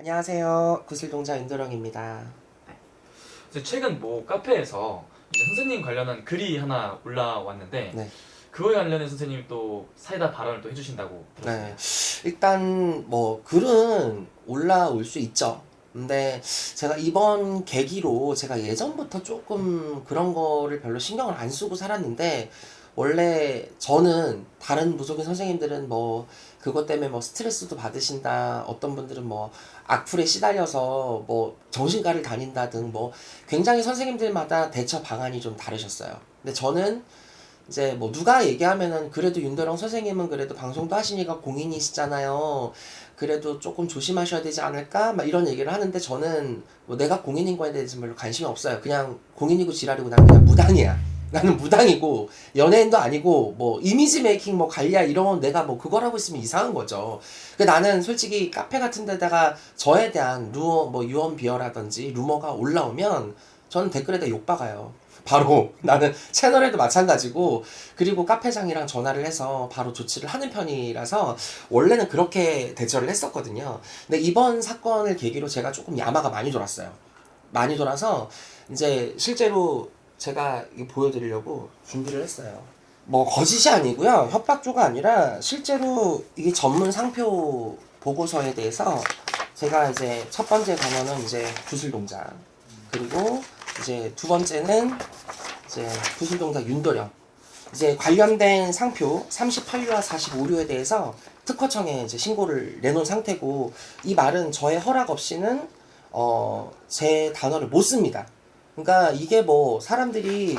안녕하세요. 구슬동자 윤도령입니다. 이제 최근 뭐 카페에서 이제 선생님 관련한 글이 하나 올라왔는데 네. 그거에 관련해 선생님이 또 사이다 발언을 또 해주신다고 네. 들었습니다. 일단 뭐 글은 올라올 수 있죠. 근데 제가 이번 계기로 제가 예전부터 조금 그런 거를 별로 신경을 안 쓰고 살았는데 원래 저는 다른 무속인 선생님들은 뭐 그것 때문에 뭐 스트레스도 받으신다 어떤 분들은 뭐 악플에 시달려서 뭐 정신과를 다닌다 등 뭐 굉장히 선생님들마다 대처 방안이 좀 다르셨어요. 근데 저는 이제 뭐 누가 얘기하면은 그래도 윤도령 선생님은 그래도 방송도 하시니까 공인이시잖아요. 그래도 조금 조심하셔야 되지 않을까? 막 이런 얘기를 하는데 저는 뭐 내가 공인인 거에 대해서 별로 관심이 없어요. 그냥 공인이고 지랄이고 나는 그냥 무당이야. 나는 무당이고 연예인도 아니고 뭐 이미지 메이킹 뭐 관리야 이런 건 내가 뭐 그걸 하고 있으면 이상한 거죠. 그 나는 솔직히 카페 같은 데다가 저에 대한 루어 뭐 유언 비어라든지 루머가 올라오면 저는 댓글에다 욕 박아요. 바로 나는 채널에도 마찬가지고 그리고 카페장이랑 전화를 해서 바로 조치를 하는 편이라서 원래는 그렇게 대처를 했었거든요. 근데 이번 사건을 계기로 제가 조금 야마가 많이 돌았어요. 많이 돌아서 이제 실제로 제가 보여드리려고 준비를 했어요. 뭐 거짓이 아니고요. 협박조가 아니라 실제로 이게 전문 상표 보고서에 대해서 제가 이제 첫 번째 단어는 이제 구슬동작 그리고 이제 두 번째는 이제 구슬동작 윤도령 이제 관련된 상표 38류와 45류에 대해서 특허청에 이제 신고를 내놓은 상태고 이 말은 저의 허락 없이는 어 제 단어를 못 씁니다. 그러니까 이게 뭐 사람들이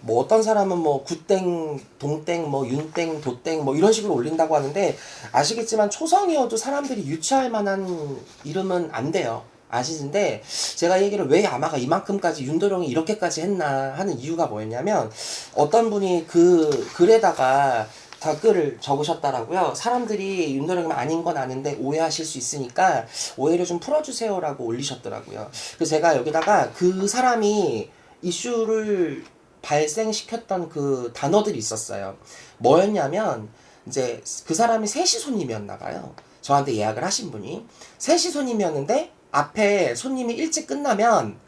뭐 어떤 사람은 뭐 구땡, 동땡, 뭐 윤땡, 도땡 뭐 이런 식으로 올린다고 하는데 아시겠지만 초성이어도 사람들이 유추할 만한 이름은 안 돼요. 아시는데 제가 얘기를 왜 아마가 이만큼까지 윤도령이 이렇게까지 했나 하는 이유가 뭐였냐면 어떤 분이 그 글에다가 댓글을 적으셨더라고요. 사람들이 윤도령이 아닌 건 아는데 오해하실 수 있으니까 오해를 좀 풀어주세요라고 올리셨더라고요. 그래서 제가 여기다가 그 사람이 이슈를 발생시켰던 그 단어들이 있었어요. 뭐였냐면 이제 그 사람이 셋이 손님이었나 봐요. 저한테 예약을 하신 분이 셋이 손님이었는데 앞에 손님이 일찍 끝나면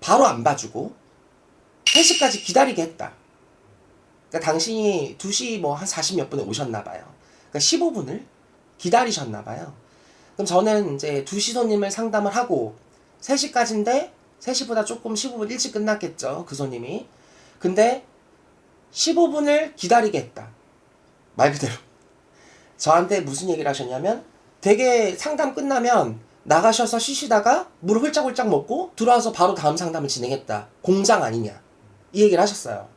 바로 안 봐주고 3시까지 기다리게 했다. 그러니까 당신이 2시 뭐 한 40 몇 분에 오셨나 봐요. 그러니까 15분을 기다리셨나 봐요. 그럼 저는 이제 2시 손님을 상담을 하고 3시까지인데 3시보다 조금 15분 일찍 끝났겠죠. 그 손님이. 근데 15분을 기다리게 했다. 말 그대로. 저한테 무슨 얘기를 하셨냐면 되게 상담 끝나면 나가셔서 쉬시다가 물 홀짝홀짝 먹고 들어와서 바로 다음 상담을 진행했다. 공장 아니냐. 이 얘기를 하셨어요.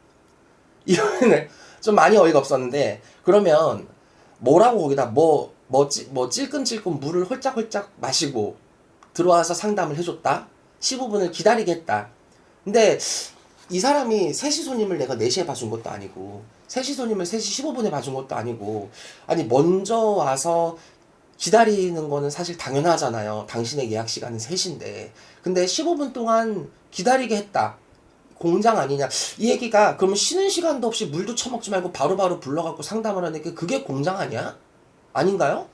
이거는 좀 많이 어이가 없었는데 그러면 뭐라고 거기다 뭐, 뭐, 찌, 뭐 찔끔찔끔 물을 홀짝홀짝 마시고 들어와서 상담을 해줬다. 15분을 기다리게 했다. 근데 이 사람이 3시 손님을 내가 4시에 봐준 것도 아니고 3시 손님을 3시 15분에 봐준 것도 아니고 아니 먼저 와서 기다리는 거는 사실 당연하잖아요. 당신의 예약 시간은 3시인데 근데 15분 동안 기다리게 했다. 공장 아니냐 이 얘기가 그러면 쉬는 시간도 없이 물도 처먹지 말고 바로 바로 불러갖고 상담을 하는 게 그게 공장 아니야? 아닌가요?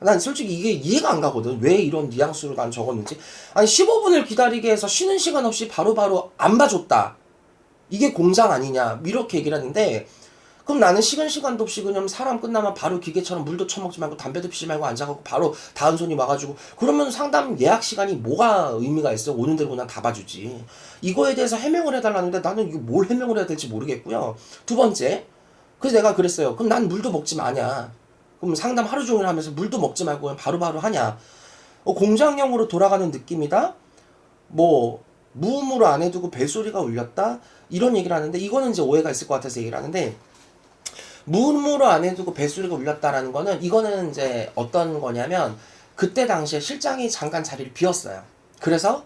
난 솔직히 이게 이해가 안 가거든. 왜 이런 뉘앙스로 난 적었는지. 아니 15분을 기다리게 해서 쉬는 시간 없이 바로바로 안 봐줬다. 이게 공장 아니냐 이렇게 얘기를 하는데 그럼 나는 식은 시간도 없이 그냥 사람 끝나면 바로 기계처럼 물도 처먹지 말고 담배도 피지 말고 앉아갖고 바로 다음 손님 와가지고 그러면 상담 예약 시간이 뭐가 의미가 있어? 오는 대로 그냥 다 봐주지. 이거에 대해서 해명을 해달라는데 나는 이거 뭘 해명을 해야 될지 모르겠고요. 두 번째 그래서 내가 그랬어요. 그럼 난 물도 먹지 마냐? 그럼 상담 하루 종일 하면서 물도 먹지 말고 그냥 바로바로 하냐? 어, 공장형으로 돌아가는 느낌이다? 뭐 무음으로 안 해두고 벨소리가 울렸다? 이런 얘기를 하는데 이거는 이제 오해가 있을 것 같아서 얘기를 하는데 무음으로 안 해두고 벨소리가 울렸다라는 거는 이거는 이제 어떤 거냐면 그때 당시에 실장이 잠깐 자리를 비웠어요. 그래서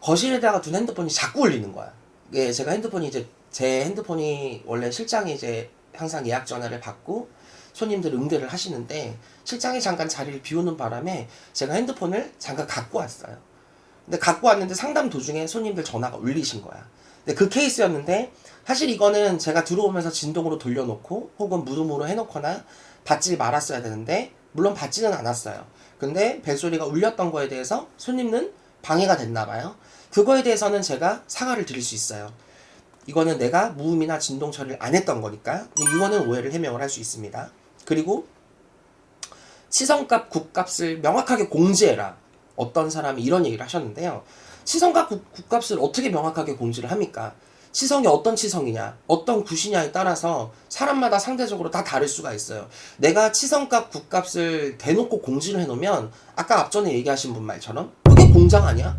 거실에다가 둔 핸드폰이 자꾸 울리는 거야. 이게 제가 핸드폰이 이제 제 핸드폰이 원래 실장이 이제 항상 예약 전화를 받고 손님들 응대를 하시는데 실장이 잠깐 자리를 비우는 바람에 제가 핸드폰을 잠깐 갖고 왔어요. 근데 갖고 왔는데 상담 도중에 손님들 전화가 울리신 거야. 근데 그 케이스였는데 사실 이거는 제가 들어오면서 진동으로 돌려놓고 혹은 무음으로 해놓거나 받지 말았어야 되는데 물론 받지는 않았어요. 근데 벨소리가 울렸던 거에 대해서 손님은 방해가 됐나 봐요. 그거에 대해서는 제가 사과를 드릴 수 있어요. 이거는 내가 무음이나 진동 처리를 안 했던 거니까 이거는 오해를 해명을 할 수 있습니다. 그리고 치성값, 국값을 명확하게 공지해라. 어떤 사람이 이런 얘기를 하셨는데요. 치성값, 국, 국값을 어떻게 명확하게 공지를 합니까? 치성이 어떤 치성이냐, 어떤 굿이냐에 따라서 사람마다 상대적으로 다 다를 수가 있어요. 내가 치성값, 국값을 대놓고 공지를 해놓으면 아까 앞전에 얘기하신 분 말처럼 그게 공장 아니야?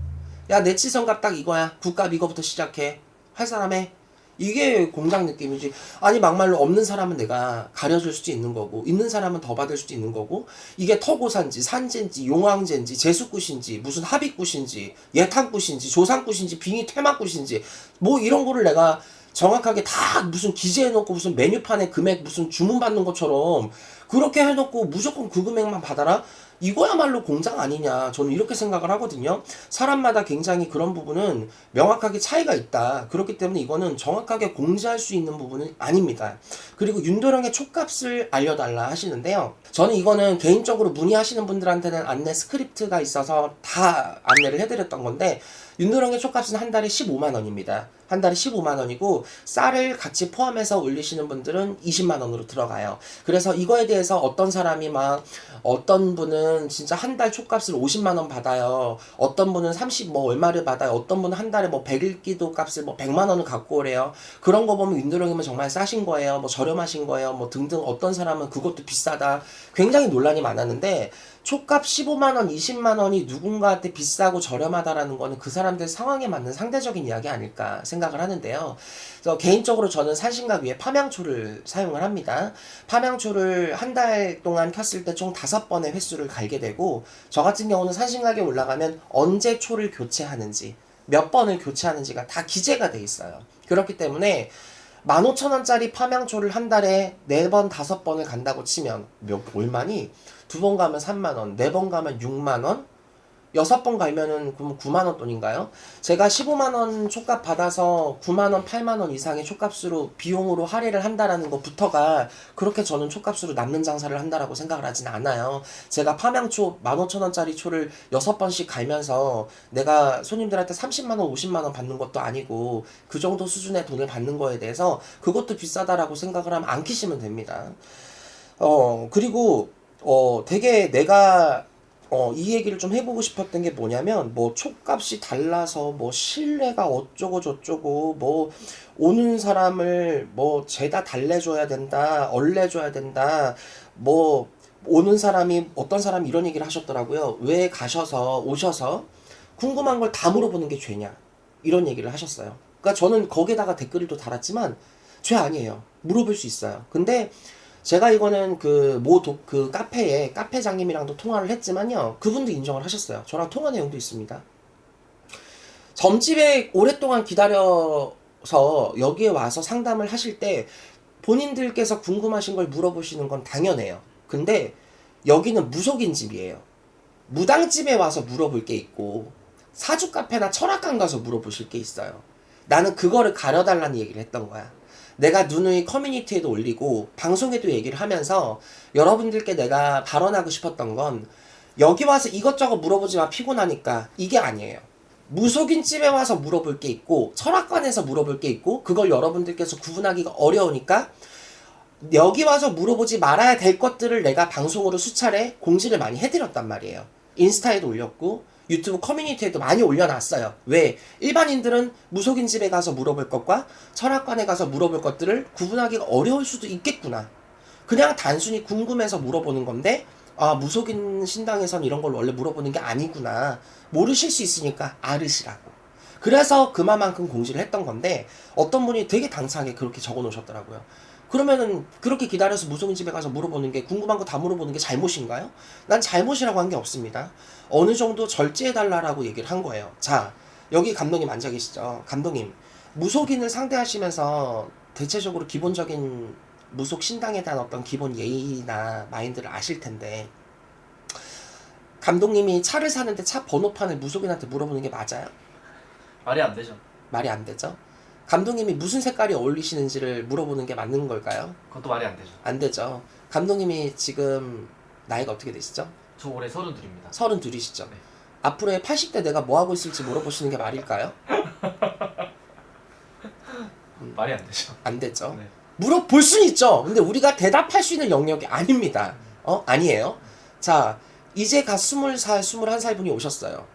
야, 내 치성값 딱 이거야. 국값 이거부터 시작해. 할 사람 해. 이게 공장 느낌이지. 아니 막말로 없는 사람은 내가 가려줄 수도 있는 거고 있는 사람은 더 받을 수도 있는 거고 이게 터고산지 산지인지 용왕제인지 제수굿인지 무슨 합의굿인지 예탄굿인지 조상굿인지 빙의 퇴마굿인지 뭐 이런 거를 내가 정확하게 다 무슨 기재해놓고 무슨 메뉴판에 금액 무슨 주문 받는 것처럼 그렇게 해놓고 무조건 그 금액만 받아라? 이거야말로 공장 아니냐. 저는 이렇게 생각을 하거든요. 사람마다 굉장히 그런 부분은 명확하게 차이가 있다. 그렇기 때문에 이거는 정확하게 공지할 수 있는 부분은 아닙니다. 그리고 윤도령의 촉값을 알려달라 하시는데요. 저는 이거는 개인적으로 문의하시는 분들한테는 안내 스크립트가 있어서 다 안내를 해드렸던 건데 윤도령의 촉값은 한 달에 15만 원입니다. 한 달에 15만 원이고 쌀을 같이 포함해서 올리시는 분들은 20만 원으로 들어가요. 그래서 이거에 대해서 어떤 사람이 막 어떤 분은 진짜 한 달 촉값을 50만 원 받아요. 어떤 분은 30 뭐 얼마를 받아요. 어떤 분은 한 달에 뭐 100일기도 값을 뭐 100만 원을 갖고 오래요. 그런 거 보면 윤도령이면 정말 싸신 거예요. 뭐 저렴하신 거예요. 뭐 등등 어떤 사람은 그것도 비싸다. 굉장히 논란이 많았는데 촉값 15만 원, 20만 원이 누군가한테 비싸고 저렴하다라는 거는 그 사람들 상황에 맞는 상대적인 이야기 아닐까 생각을 하는데요. 그래서 개인적으로 저는 산신각 위에 파명초를 사용을 합니다. 파명초를 한 달 동안 켰을 때 총 다섯 번의 횟수를 갈게 되고 저 같은 경우는 산신각에 올라가면 언제 초를 교체하는지 몇 번을 교체하는지가 다 기재가 돼 있어요. 그렇기 때문에 15,000원짜리 파명초를 한 달에 4번, 5번을 간다고 치면 몇 얼마니? 두 번 가면 3만 원, 네 번 가면 6만 원, 여섯 번 가면은 그럼 9만 원 돈인가요? 제가 15만 원 촉값 받아서 9만 원, 8만 원 이상의 촉값으로 비용으로 할애를 한다라는 것부터가 그렇게 저는 촉값으로 남는 장사를 한다라고 생각을 하진 않아요. 제가 파명초 15,000원짜리 초를 여섯 번씩 갈면서 내가 손님들한테 30만 원, 50만 원 받는 것도 아니고 그 정도 수준의 돈을 받는 거에 대해서 그것도 비싸다라고 생각을 하면 안 키시면 됩니다. 어, 그리고 어, 되게 내가 어, 이 얘기를 좀 해보고 싶었던 게 뭐냐면, 뭐, 촉값이 달라서, 뭐, 신뢰가 어쩌고 저쩌고, 뭐, 오는 사람을, 뭐, 죄다 달래줘야 된다, 얼래줘야 된다, 뭐, 오는 사람이, 어떤 사람이 이런 얘기를 하셨더라고요. 왜 가셔서, 오셔서, 궁금한 걸 다 물어보는 게 죄냐. 이런 얘기를 하셨어요. 그러니까 저는 거기에다가 댓글을 또 달았지만, 죄 아니에요. 물어볼 수 있어요. 근데, 제가 이거는 그모그 카페에 카페 장님이랑도 통화를 했지만요. 그분도 인정을 하셨어요. 저랑 통화 내용도 있습니다. 점집에 오랫동안 기다려서 여기에 와서 상담을 하실 때 본인들께서 궁금하신 걸 물어보시는 건 당연해요. 근데 여기는 무속인 집이에요. 무당집에 와서 물어볼 게 있고 사주 카페나 철학관 가서 물어보실 게 있어요. 나는 그거를 가려달라는 얘기를 했던 거야. 내가 누누이 커뮤니티에도 올리고 방송에도 얘기를 하면서 여러분들께 내가 발언하고 싶었던 건 여기 와서 이것저것 물어보지 마 피곤하니까 이게 아니에요. 무속인 집에 와서 물어볼 게 있고 철학관에서 물어볼 게 있고 그걸 여러분들께서 구분하기가 어려우니까 여기 와서 물어보지 말아야 될 것들을 내가 방송으로 수차례 공지를 많이 해드렸단 말이에요. 인스타에도 올렸고 유튜브 커뮤니티에도 많이 올려놨어요. 왜? 일반인들은 무속인 집에 가서 물어볼 것과 철학관에 가서 물어볼 것들을 구분하기가 어려울 수도 있겠구나. 그냥 단순히 궁금해서 물어보는 건데, 아, 무속인 신당에선 이런 걸 원래 물어보는 게 아니구나. 모르실 수 있으니까 알으시라고. 그래서 그만큼 공지를 했던 건데, 어떤 분이 되게 당차게 그렇게 적어 놓으셨더라고요. 그러면은 그렇게 기다려서 무속인 집에 가서 물어보는 게 궁금한 거 다 물어보는 게 잘못인가요? 난 잘못이라고 한 게 없습니다. 어느 정도 절제해달라라고 얘기를 한 거예요. 자, 여기 감독님 앉아 계시죠? 감독님, 무속인을 상대하시면서 대체적으로 기본적인 무속 신당에 대한 어떤 기본 예의나 마인드를 아실 텐데, 감독님이 차를 사는데 차 번호판을 무속인한테 물어보는 게 맞아요? 말이 안 되죠. 말이 안 되죠? 감독님이 무슨 색깔이 어울리시는지를 물어보는 게 맞는 걸까요? 그것도 말이 안 되죠. 안 되죠. 감독님이 지금 나이가 어떻게 되시죠? 저 올해 서른 둘입니다. 서른 둘이시죠? 네. 앞으로의 80대 내가 뭐 하고 있을지 물어보시는 게 말일까요? 말이 안 되죠. 안 되죠. 네. 물어볼 수는 있죠. 근데 우리가 대답할 수 있는 영역이 아닙니다. 어? 아니에요. 자, 이제 갓 20살, 21살 분이 오셨어요.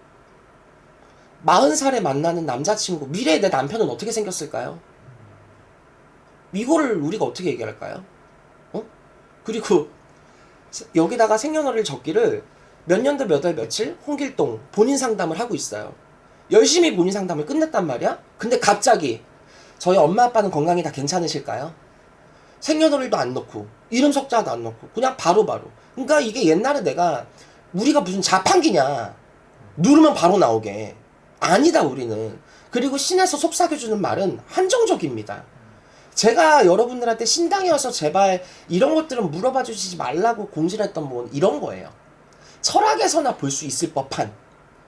40살에 만나는 남자친구, 미래의 내 남편은 어떻게 생겼을까요? 이거를 우리가 어떻게 얘기할까요? 어? 그리고 여기다가 생년월일 적기를 몇 년도 몇 월 며칠 홍길동 본인 상담을 하고 있어요. 열심히 본인 상담을 끝냈단 말이야? 근데 갑자기 저희 엄마 아빠는 건강이 다 괜찮으실까요? 생년월일도 안 넣고 이름 석자도 안 넣고 그냥 바로바로 그러니까 이게 옛날에 내가 우리가 무슨 자판기냐 누르면 바로 나오게 아니다 우리는. 그리고 신에서 속삭여주는 말은 한정적입니다. 제가 여러분들한테 신당이어서 제발 이런 것들은 물어봐 주시지 말라고 공지했던 건 이런 거예요. 철학에서나 볼 수 있을 법한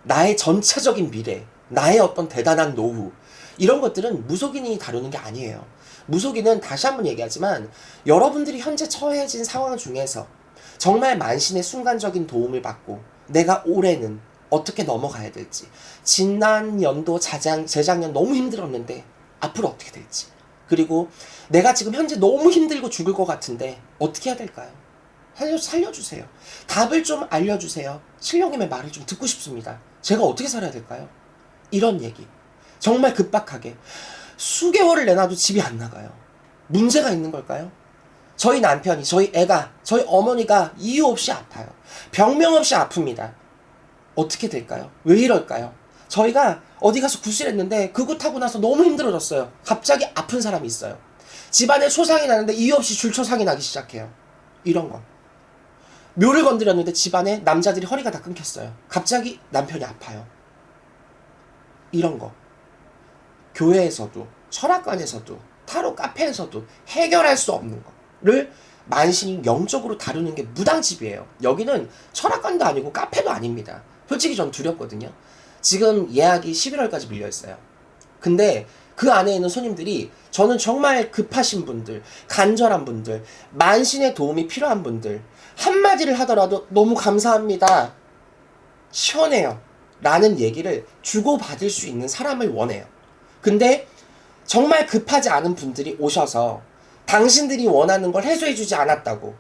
나의 전체적인 미래 나의 어떤 대단한 노후 이런 것들은 무속인이 다루는 게 아니에요. 무속인은 다시 한번 얘기하지만 여러분들이 현재 처해진 상황 중에서 정말 만신의 순간적인 도움을 받고 내가 올해는 어떻게 넘어가야 될지 지난 연도 자장, 재작년 너무 힘들었는데 앞으로 어떻게 될지 그리고 내가 지금 현재 너무 힘들고 죽을 것 같은데 어떻게 해야 될까요? 살려, 살려주세요. 답을 좀 알려주세요. 신령님의 말을 좀 듣고 싶습니다. 제가 어떻게 살아야 될까요? 이런 얘기. 정말 급박하게 수개월을 내놔도 집이 안 나가요. 문제가 있는 걸까요? 저희 남편이, 저희 애가, 저희 어머니가 이유 없이 아파요. 병명 없이 아픕니다. 어떻게 될까요? 왜 이럴까요? 저희가 어디 가서 구실했는데 그거 타고 나서 너무 힘들어졌어요. 갑자기 아픈 사람이 있어요. 집안에 소상이 나는데 이유 없이 줄초상이 나기 시작해요. 이런 거. 묘를 건드렸는데 집안에 남자들이 허리가 다 끊겼어요. 갑자기 남편이 아파요. 이런 거. 교회에서도 철학관에서도 타로 카페에서도 해결할 수 없는 거를 만신이 영적으로 다루는 게 무당집이에요. 여기는 철학관도 아니고 카페도 아닙니다. 솔직히 전 두렵거든요. 지금 예약이 11월까지 밀려 있어요. 근데 그 안에 있는 손님들이 저는 정말 급하신 분들, 간절한 분들, 만신의 도움이 필요한 분들, 한마디를 하더라도 너무 감사합니다. 시원해요. 라는 얘기를 주고받을 수 있는 사람을 원해요. 근데 정말 급하지 않은 분들이 오셔서 당신들이 원하는 걸 해소해주지 않았다고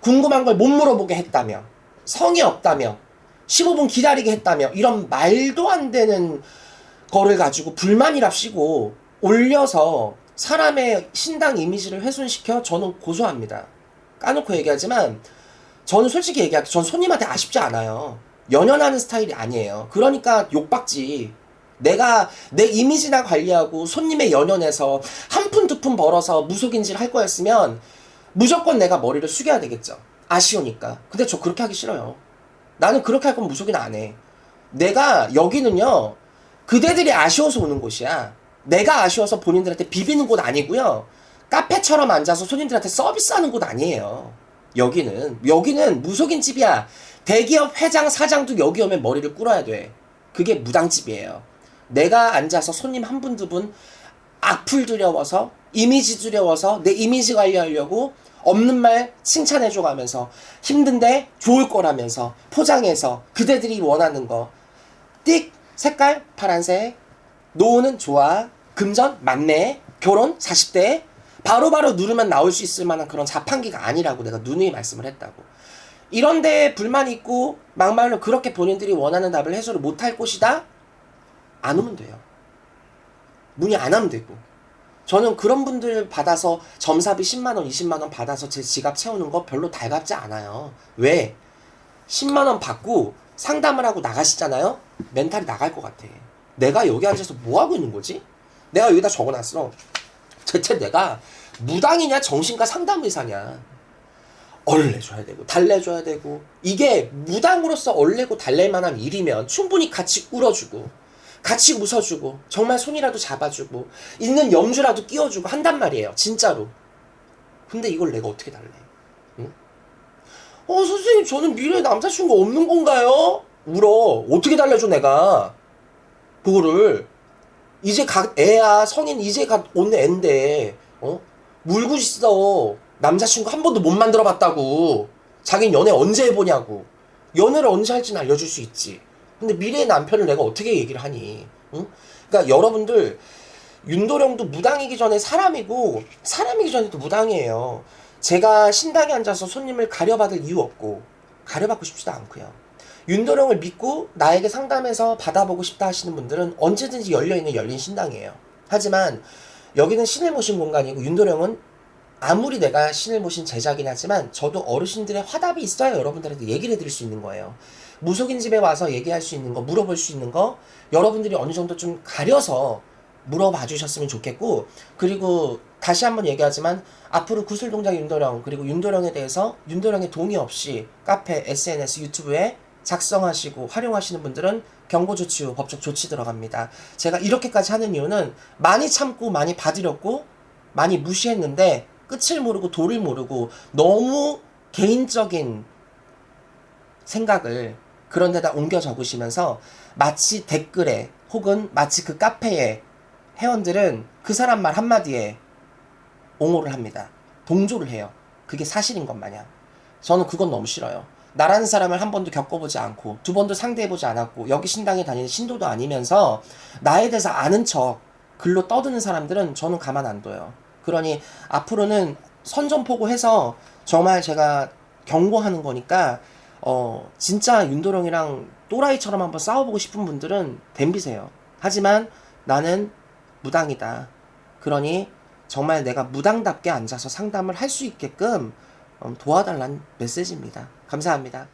궁금한 걸 못 물어보게 했다며 성의 없다며 15분 기다리게 했다며 이런 말도 안 되는 거를 가지고 불만이랍시고 올려서 사람의 신당 이미지를 훼손시켜 저는 고소합니다. 까놓고 얘기하지만 저는 솔직히 얘기할게 전 손님한테 아쉽지 않아요. 연연하는 스타일이 아니에요. 그러니까 욕박지. 내가 내 이미지나 관리하고 손님의 연연해서 한 푼 두 푼 벌어서 무속인지를 할 거였으면 무조건 내가 머리를 숙여야 되겠죠. 아쉬우니까. 근데 저 그렇게 하기 싫어요. 나는 그렇게 할 거면 무속인 안 해. 내가 여기는요. 그대들이 아쉬워서 오는 곳이야. 내가 아쉬워서 본인들한테 비비는 곳 아니고요. 카페처럼 앉아서 손님들한테 서비스하는 곳 아니에요. 여기는 여기는 무속인 집이야. 대기업 회장 사장도 여기 오면 머리를 꿇어야 돼. 그게 무당집이에요. 내가 앉아서 손님 한 분 두분 악플 두려워서 이미지 두려워서 내 이미지 관리하려고 없는 말 칭찬해줘 가면서 힘든데 좋을 거라면서 포장해서 그대들이 원하는 거. 띡! 색깔? 파란색? 노후는 좋아? 금전? 만매 결혼? 40대? 바로 바로 누르면 나올 수 있을 만한 그런 자판기가 아니라고 내가 누누이 말씀을 했다고. 이런데 불만이 있고 막말로 그렇게 본인들이 원하는 답을 해소를 못할 곳이다? 안 오면 돼요. 문의 안 하면 되고 저는 그런 분들 받아서 점사비 10만원 20만원 받아서 제 지갑 채우는 거 별로 달갑지 않아요. 왜? 10만원 받고 상담을 하고 나가시잖아요? 멘탈이 나갈 것 같아. 내가 여기 앉아서 뭐 하고 있는 거지? 내가 여기다 적어놨어. 대체 내가 무당이냐 정신과 상담의사냐? 얼내줘야 되고 달래줘야 되고. 이게 무당으로서 얼내고 달랠 만한 일이면 충분히 같이 울어주고 같이 웃어주고 정말 손이라도 잡아주고 있는 염주라도 끼워주고 한단 말이에요. 진짜로. 근데 이걸 내가 어떻게 달래? 응? 어 선생님 저는 미래에 남자친구 없는 건가요? 울어. 어떻게 달래줘 내가? 그거를. 이제 갓 애야 성인 이제 갓 온 애인데 어? 물고 있어. 남자친구 한 번도 못 만들어 봤다고. 자긴 연애 언제 해보냐고. 연애를 언제 할지는 알려줄 수 있지. 근데 미래의 남편을 내가 어떻게 얘기를 하니? 응? 그러니까 여러분들 윤도령도 무당이기 전에 사람이고 사람이기 전에도 무당이에요. 제가 신당에 앉아서 손님을 가려받을 이유 없고 가려받고 싶지도 않고요. 윤도령을 믿고 나에게 상담해서 받아보고 싶다 하시는 분들은 언제든지 열려있는 열린 신당이에요. 하지만 여기는 신을 모신 공간이고 윤도령은 아무리 내가 신을 모신 제자긴 하지만 저도 어르신들의 화답이 있어야 여러분들한테 얘기를 해드릴 수 있는 거예요. 무속인 집에 와서 얘기할 수 있는 거, 물어볼 수 있는 거, 여러분들이 어느 정도 좀 가려서 물어봐 주셨으면 좋겠고, 그리고 다시 한번 얘기하지만, 앞으로 구슬동장 윤도령, 그리고 윤도령에 대해서 윤도령의 동의 없이 카페, SNS, 유튜브에 작성하시고 활용하시는 분들은 경고조치 후 법적 조치 들어갑니다. 제가 이렇게까지 하는 이유는 많이 참고 많이 받으렸고 많이 무시했는데 끝을 모르고 도를 모르고 너무 개인적인 생각을 그런 데다 옮겨 적으시면서 마치 댓글에 혹은 마치 그 카페에 회원들은 그 사람 말 한마디에 옹호를 합니다. 동조를 해요. 그게 사실인 것 마냥. 저는 그건 너무 싫어요. 나라는 사람을 한 번도 겪어보지 않고 두 번도 상대해보지 않았고 여기 신당에 다니는 신도도 아니면서 나에 대해서 아는 척 글로 떠드는 사람들은 저는 가만 안 둬요. 그러니 앞으로는 선전포고해서 정말 제가 경고하는 거니까 어 진짜 윤도령이랑 또라이처럼 한번 싸워보고 싶은 분들은 덤비세요. 하지만 나는 무당이다. 그러니 정말 내가 무당답게 앉아서 상담을 할 수 있게끔 음, 도와달라는 메시지입니다. 감사합니다.